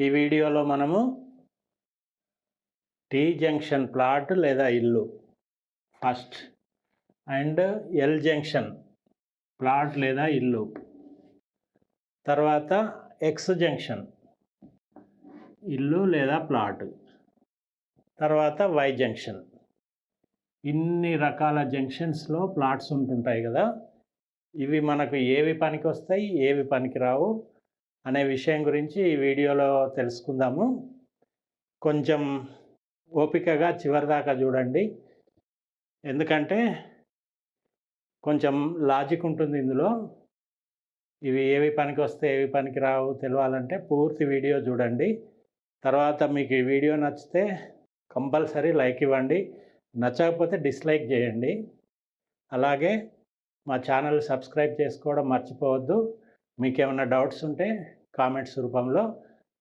ఈ వీడియోలో మనము టీ జంక్షన్ ప్లాట్ లేదా ఇల్లు first and L junction plot లేదా ఇల్లు. తర్వాత ఎక్స్ జంక్షన్ ఇల్లు లేదా ప్లాట్. తర్వాత వై జంక్షన్. ఇన్ని రకాల జంక్షన్స్లో ప్లాట్స్ ఉంటుంటాయి కదా. ఇవి మనకు ఏవి పనికి వస్తాయి ఏవి పనికి రావు అనే విషయం గురించి ఈ వీడియోలో తెలుసుకుందాము. కొంచెం ఓపికగా చివరిదాకా చూడండి. ఎందుకంటే కొంచెం లాజిక్ ఉంటుంది ఇందులో. ఇవి ఏవి పనికి వస్తే ఏవి పనికి రావు తెలియాలంటే పూర్తి వీడియో చూడండి. తర్వాత మీకు ఈ వీడియో నచ్చితే కంపల్సరీ లైక్ ఇవ్వండి. నచ్చకపోతే డిస్లైక్ చేయండి. అలాగే మా ఛానల్ సబ్స్క్రైబ్ చేసుకోవడం మర్చిపోవద్దు. మీకు ఏమైనా డౌట్స్ ఉంటే కామెంట్స్ రూపంలో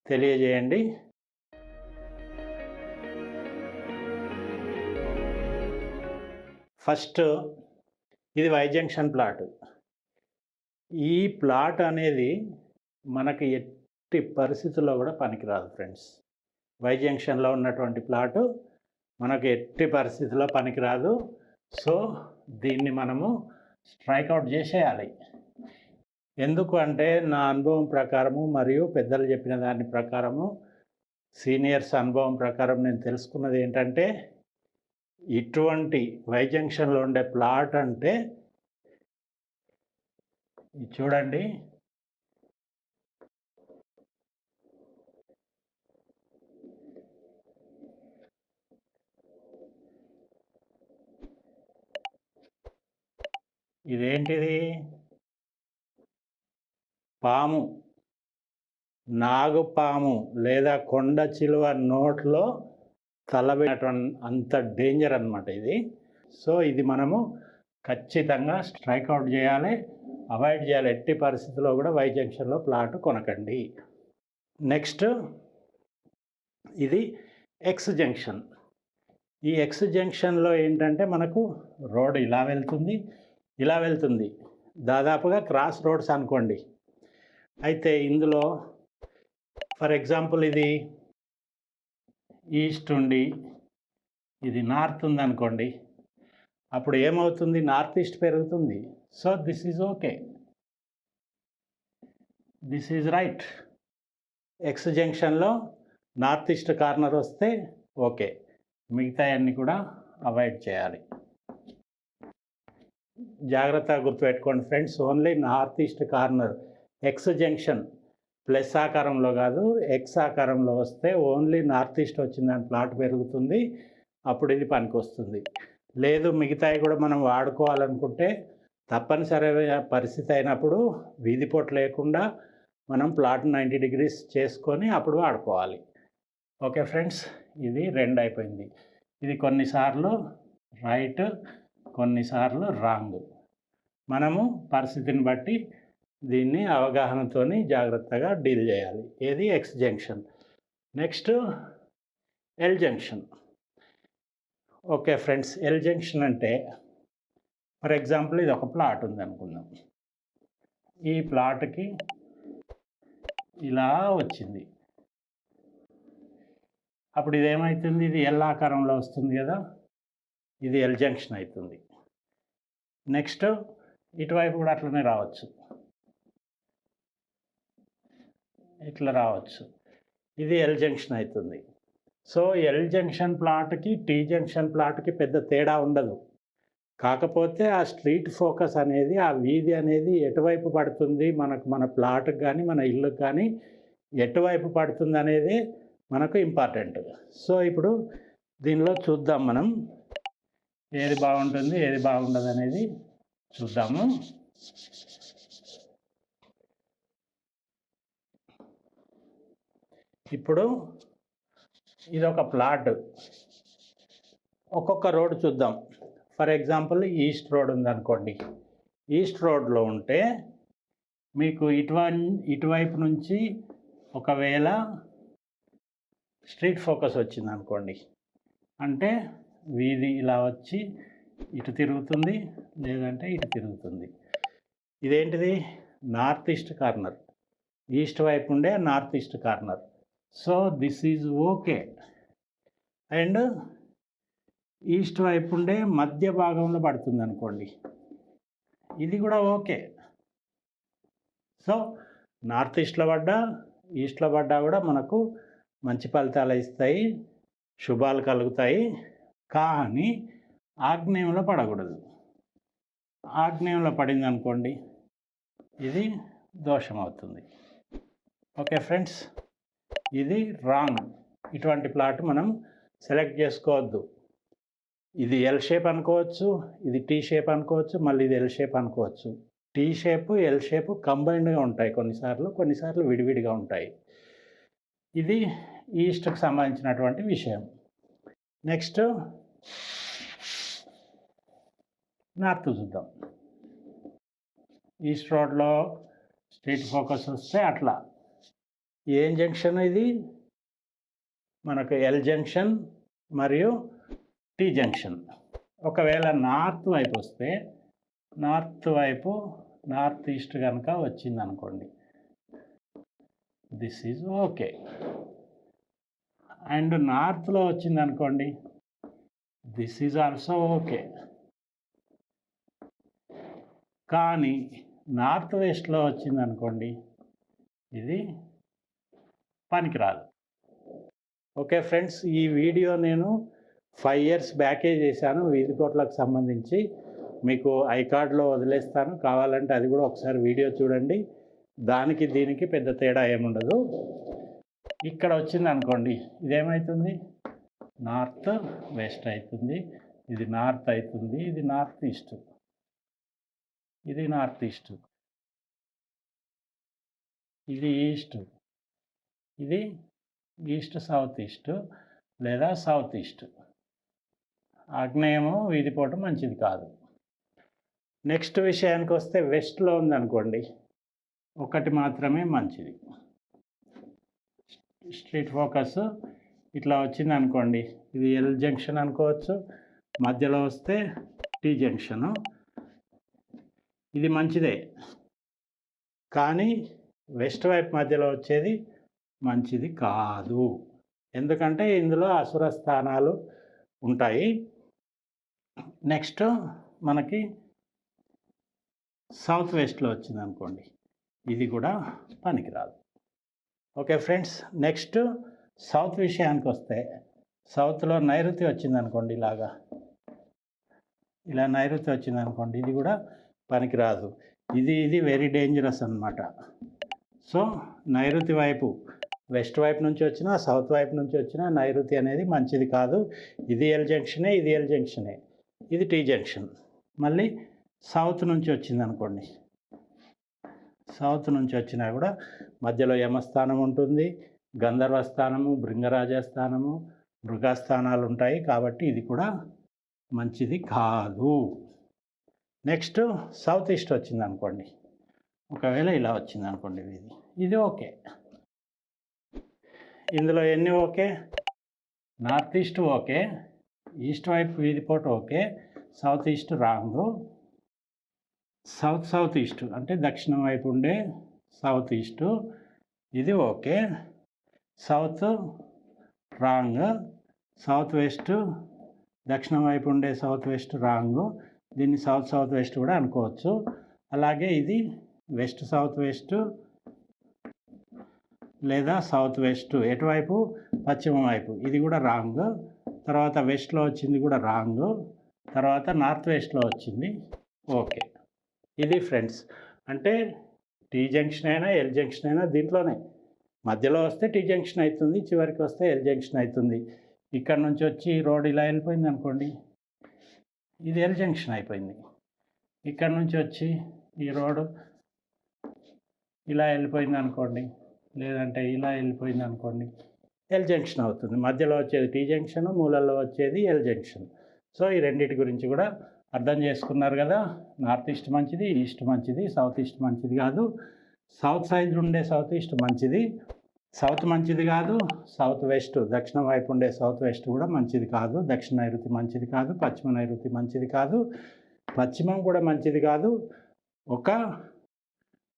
తెలియజేయండి. ఫస్ట్ ఇది వై జంక్షన్ ప్లాట్ ఈ ప్లాట్ అనేది మనకి ఎట్టి పరిస్థితుల్లో కూడా పనికిరాదు ఫ్రెండ్స్. వై జంక్షన్లో ఉన్నటువంటి ప్లాటు మనకు ఎట్టి పరిస్థితుల్లో పనికిరాదు. సో దీన్ని మనము స్ట్రైక్అవుట్ చేసేయాలి. ఎందుకు అంటే నా అనుభవం ప్రకారము మరియు పెద్దలు చెప్పిన దాని ప్రకారము సీనియర్స్ అనుభవం ప్రకారం నేను తెలుసుకున్నది ఏంటంటే ఇటువంటి వై జంక్షన్లో ఉండే ప్లాట్ అంటే చూడండి. ఇదేంటిది? పాము నాగుపాము లేదా కొండ చిలువ నోట్లో తలబడినటువంటి అంత డేంజర్ అనమాట ఇది. సో ఇది మనము ఖచ్చితంగా స్ట్రైక్అవుట్ చేయాలి. అవాయిడ్ చేయాలి. ఎట్టి పరిస్థితుల్లో కూడా వై జంక్షన్లో ప్లాట్ కొనకండి. నెక్స్ట్ ఇది ఎక్స్ జంక్షన్. ఈ ఎక్స్ జంక్షన్లో ఏంటంటే మనకు రోడ్ ఇలా వెళ్తుంది ఇలా వెళ్తుంది. దాదాపుగా క్రాస్ రోడ్స్ అనుకోండి. అయితే ఇందులో ఫర్ ఎగ్జాంపుల్ ఇది ఈస్ట్ ఉండి ఇది నార్త్ ఉందనుకోండి అప్పుడు ఏమవుతుంది? నార్త్ ఈస్ట్ పెరుగుతుంది. So this is okay. This is right. X జంక్షన్లో నార్త్ ఈస్ట్ కార్నర్ వస్తే ఓకే. మిగతా అన్నీ కూడా అవాయిడ్ చేయాలి. జాగ్రత్తగా గుర్తుపెట్టుకోండి friends only north east corner. X junction plus ఆకారంలో కాదు ఎక్స్ ఆకారంలో వస్తే ఓన్లీ నార్త్ ఈస్ట్ వచ్చిందని ప్లాట్ పెరుగుతుంది. అప్పుడు ఇది పనికొస్తుంది లేదు మిగతాయి కూడా మనం వాడుకోవాలనుకుంటే తప్పనిసరి పరిస్థితి అయినప్పుడు వీధి లేకుండా మనం ప్లాట్ నైంటీ డిగ్రీస్ చేసుకొని అప్పుడు వాడుకోవాలి. ఓకే ఫ్రెండ్స్ ఇది రెండు అయిపోయింది. ఇది కొన్నిసార్లు రైట్ కొన్నిసార్లు రాంగ్ మనము పరిస్థితిని బట్టి దీన్ని అవగాహనతో జాగ్రత్తగా డీల్ చేయాలి. ఏది? X junction. Next L junction. Okay friends L junction అంటే ఫర్ ఎగ్జాంపుల్ ఇది ఒక ప్లాట్ ఉంది అనుకుందాం. ఈ ప్లాట్కి ఇలా వచ్చింది. అప్పుడు ఇది ఏమవుతుంది ఇది ఎల్ ఆకారంలో వస్తుంది కదా? ఇది ఎల్ జంక్షన్ అవుతుంది. నెక్స్ట్ ఇటువైపు కూడా అట్లనే రావచ్చు. ఇట్లా రావచ్చు. ఇది ఎల్ జంక్షన్ అవుతుంది సో ఎల్ జంక్షన్ ప్లాట్కి టీ జంక్షన్ ప్లాట్కి పెద్ద తేడా ఉండదు. కాకపోతే ఆ స్ట్రీట్ ఫోకస్ అనేది ఆ వీధి అనేది ఎటువైపు పడుతుంది? మనకు మన ప్లాట్కి కానీ మన ఇల్లుకి కానీ ఎటువైపు పడుతుంది అనేది మనకు ఇంపార్టెంట్ సో ఇప్పుడు దీనిలో చూద్దాం మనం. ఏది బాగుంటుంది ఏది బాగుండదు అనేది చూద్దాము. ఇప్పుడు ఇది ఒక ప్లాట్. ఒక్కొక్క రోడ్ చూద్దాం. ఫర్ ఎగ్జాంపుల్ ఈస్ట్ రోడ్ ఉందనుకోండి. ఈస్ట్ రోడ్లో ఉంటే మీకు ఇటువ ఇటువైపు నుంచి ఒకవేళ స్ట్రీట్ ఫోకస్ వచ్చింది అనుకోండి అంటే వీధి ఇలా వచ్చి ఇటు తిరుగుతుంది లేదంటే ఇటు తిరుగుతుంది. ఇదేంటిది? North east corner. ఈస్ట్ వైపు ఉండే north east corner. So this is okay. And east వైపు ఉండే మధ్య భాగంలో పడుతుంది అనుకోండి. ఇది కూడా ఓకే. సో నార్త్ ఈస్ట్లో పడ్డా ఈస్ట్లో పడ్డా కూడా మనకు మంచి ఫలితాలు ఇస్తాయి శుభాలు కలుగుతాయి. కానీ ఆగ్నేయంలో పడకూడదు. ఆగ్నేయంలో పడింది అనుకోండి ఇది దోషం అవుతుంది ఓకే ఫ్రెండ్స్. ఇది రాంగ్ ఇటువంటి ప్లాట్ మనం సెలెక్ట్ చేసుకోవద్దు. ఇది ఎల్ షేప్ అనుకోవచ్చు ఇది టీ షేప్ అనుకోవచ్చు మళ్ళీ ఇది ఎల్ షేప్ అనుకోవచ్చు. టీ షేప్ ఎల్ షేప్ కంబైన్డ్గా ఉంటాయి కొన్నిసార్లు కొన్నిసార్లు విడివిడిగా ఉంటాయి. ఇది ఈస్ట్కి సంబంధించినటువంటి విషయం. నెక్స్ట్ నార్త్ చూద్దాం. ఈస్ట్ రోడ్లో స్ట్రీట్ ఫోకస్ వస్తే అట్లా. ఏం జంక్షన్ ఇది? మనకు ఎల్ జంక్షన్ మరియు టీ జంక్షన్. ఒకవేళ నార్త్ వైపు వస్తే నార్త్ వైపు నార్త్ ఈస్ట్ కనుక వచ్చింది అనుకోండి దిస్ ఈజ్ ఓకే అండ్ నార్త్లో వచ్చింది అనుకోండి దిస్ ఈజ్ ఆల్సో ఓకే కానీ నార్త్ వెస్ట్లో వచ్చింది అనుకోండి ఇది పనికిరాదు. ఓకే ఫ్రెండ్స్ ఈ వీడియో నేను ఫైవ్ ఇయర్స్ బ్యాకే చేశాను. వీధి కోట్లకు సంబంధించి మీకు ఐకార్డ్లో వదిలేస్తాను. కావాలంటే అది కూడా ఒకసారి వీడియో చూడండి. దానికి దీనికి పెద్ద తేడా ఏముండదు. ఇక్కడ వచ్చింది అనుకోండి ఇదేమవుతుంది నార్త్ వెస్ట్ అవుతుంది ఇది నార్త్ అవుతుంది ఇది నార్త్ ఈస్ట్. ఇది నార్త్ ఈస్ట్. ఇది ఈస్ట్. ఇది ఈస్ట్ సౌత్ ఈస్ట్ లేదా సౌత్ ఈస్ట్. ఆగ్నేయము వీధిపోవటం మంచిది కాదు. నెక్స్ట్ విషయానికి వస్తే వెస్ట్లో ఉందనుకోండి ఒకటి మాత్రమే మంచిది. స్ట్రీట్ ఫోకస్ ఇట్లా వచ్చింది అనుకోండి ఇది ఎల్ జంక్షన్ అనుకోవచ్చు మధ్యలో వస్తే టీ జంక్షను. ఇది మంచిదే. కానీ వెస్ట్ వైపు మధ్యలో వచ్చేది మంచిది కాదు. ఎందుకంటే ఇందులో అసుర స్థానాలు ఉంటాయి. నెక్స్ట్ మనకి సౌత్ వెస్ట్లో వచ్చింది అనుకోండి ఇది కూడా పనికిరాదు. ఓకే ఫ్రెండ్స్ నెక్స్ట్ సౌత్ విషయానికి వస్తే సౌత్లో నైరుతి వచ్చింది అనుకోండి ఇలాగా. ఇలా నైరుతి వచ్చింది అనుకోండి ఇది కూడా పనికిరాదు. ఇది ఇది వెరీ డేంజరస్ అన్నమాట. సో నైరుతి వైపు వెస్ట్ వైపు నుంచి వచ్చినా సౌత్ వైపు నుంచి వచ్చినా నైరుతి అనేది మంచిది కాదు. ఇది ఎల్ జంక్షనే ఇది ఎల్ జంక్షనే. ఇది టీ జంక్షన్. మళ్ళీ సౌత్ నుంచి వచ్చింది అనుకోండి. సౌత్ నుంచి వచ్చినా కూడా మధ్యలో యమస్థానం ఉంటుంది గంధర్వ స్థానము భృంగరాజ స్థానము మృగస్థానాలు ఉంటాయి కాబట్టి ఇది కూడా మంచిది కాదు. నెక్స్ట్ సౌత్ ఈస్ట్ వచ్చింది అనుకోండి. ఒకవేళ ఇలా వచ్చింది అనుకోండి ఇది ఇది ఓకే. ఇందులో ఎన్ని okay? North east okay east వైపు వీధిపోటు okay south east wrong. South south east అంటే దక్షిణం వైపు ఉండే సౌత్ ఈస్ట్ ఇది okay. South wrong south west దక్షిణం వైపు ఉండే సౌత్ వెస్ట్ రాంగ్. దీన్ని సౌత్ సౌత్ వెస్ట్ కూడా అనుకోవచ్చు. అలాగే ఇది వెస్ట్ సౌత్ వెస్ట్ లేదా సౌత్ వెస్ట్ ఎటువైపు పశ్చిమ వైపు. ఇది కూడా రాంగ్ తర్వాత వెస్ట్లో వచ్చింది కూడా రాంగ్ తర్వాత నార్త్ వెస్ట్లో వచ్చింది. ఓకే ఇది ఫ్రెండ్స్ అంటే టీ జంక్షన్ అయినా ఎల్ జంక్షన్ అయినా దీంట్లోనే. మధ్యలో వస్తే టీ జంక్షన్ అవుతుంది చివరికి వస్తే ఎల్ జంక్షన్ అవుతుంది. ఇక్కడ నుంచి వచ్చి రోడ్ ఇలా వెళ్ళిపోయింది అనుకోండి. ఇది ఎల్ జంక్షన్ అయిపోయింది. ఇక్కడ నుంచి వచ్చి ఈ రోడ్డు ఇలా వెళ్ళిపోయింది అనుకోండి. లేదంటే ఇలా వెళ్ళిపోయింది అనుకోండి. ఎల్ జంక్షన్ అవుతుంది. మధ్యలో వచ్చేది టీ జంక్షన్ మూలల్లో వచ్చేది ఎల్ జంక్షన్ సో ఈ రెండింటి గురించి కూడా అర్థం చేసుకున్నారు కదా. నార్త్ ఈస్ట్ మంచిది ఈస్ట్ మంచిది సౌత్ ఈస్ట్ మంచిది కాదు. సౌత్ సైడ్ ఉండే సౌత్ ఈస్ట్ మంచిది. సౌత్ మంచిది కాదు. సౌత్ వెస్ట్ దక్షిణం వైపు ఉండే సౌత్ వెస్ట్ కూడా మంచిది కాదు. దక్షిణ నైరుతి మంచిది కాదు. పశ్చిమ నైరుతి మంచిది కాదు. పశ్చిమం కూడా మంచిది కాదు. ఒక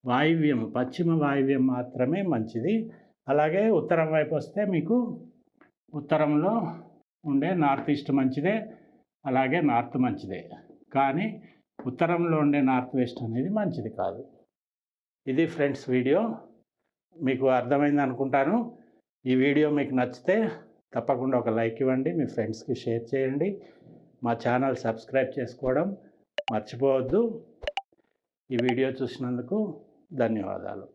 వాయువ్యం పశ్చిమ వాయువ్యం మాత్రమే మంచిది. అలాగే ఉత్తరం వైపు వస్తే మీకు ఉత్తరంలో ఉండే నార్త్ ఈస్ట్ మంచిదే అలాగే నార్త్ మంచిదే. కానీ ఉత్తరంలో ఉండే నార్త్ వెస్ట్ అనేది మంచిది కాదు. ఇది ఫ్రెండ్స్ వీడియో. మీకు అర్థమైంది అనుకుంటాను. ఈ వీడియో మీకు నచ్చితే తప్పకుండా ఒక లైక్ ఇవ్వండి మీ ఫ్రెండ్స్కి షేర్ చేయండి. మా ఛానల్ సబ్స్క్రైబ్ చేసుకోవడం మర్చిపోవద్దు. ఈ వీడియో చూసినందుకు ధన్యవాదాలు.